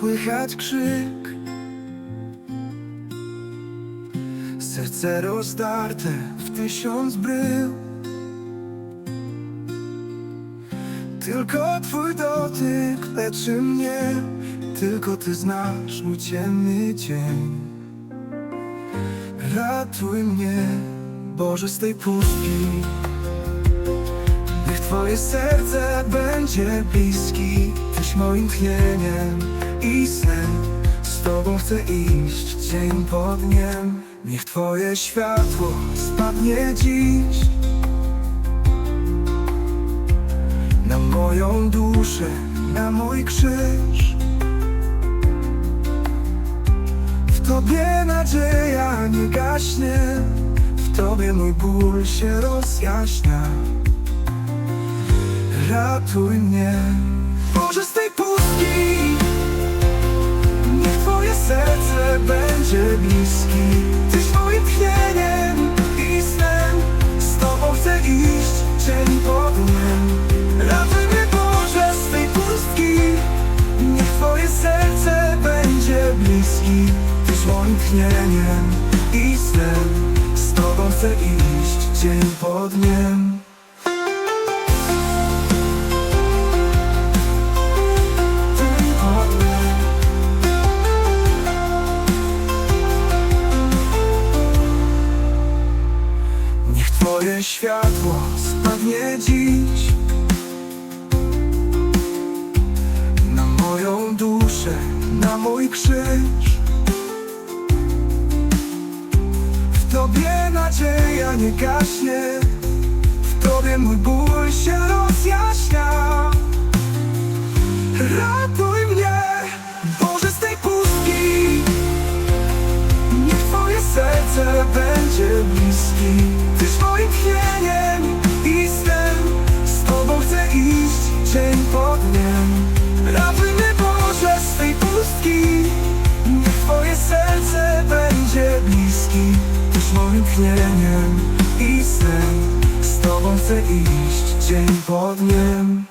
słychać krzyk. Serce rozdarte w tysiąc brył. Tylko twój dotyk leczy mnie Tylko ty znasz mój ciemny dzień Ratuj mnie, Boże, z tej pustki. Niech Twoje serce będzie bliski Moim tchnieniem i snem Z Tobą chcę iść dzień po dniem. Niech Twoje światło spadnie dziś. Na moją duszę, na mój krzyż. W Tobie nadzieja nie gaśnie. W Tobie mój ból się rozjaśnia. Ratuj mnie Boże z tej pustki Niech Twoje serce będzie bliski. Tyś moim tchnieniem i snem Z Tobą chcę iść dzień po dniem. Ratuj mnie Boże z tej pustki Niech Twoje serce będzie bliski. Tyś moim tchnieniem i snem Z Tobą chcę iść dzień po dniem Twoje światło spadnie dziś. Na moją duszę, na mój krzyż. W Tobie nadzieja nie gaśnie. W Tobie mój ból się rozjaśnia. Ratuj mnie, Boże z tej pustki. Niech Twoje serce będzie bliski Tyś moim tchnieniem i snem Z Tobą chcę iść dzień po dniem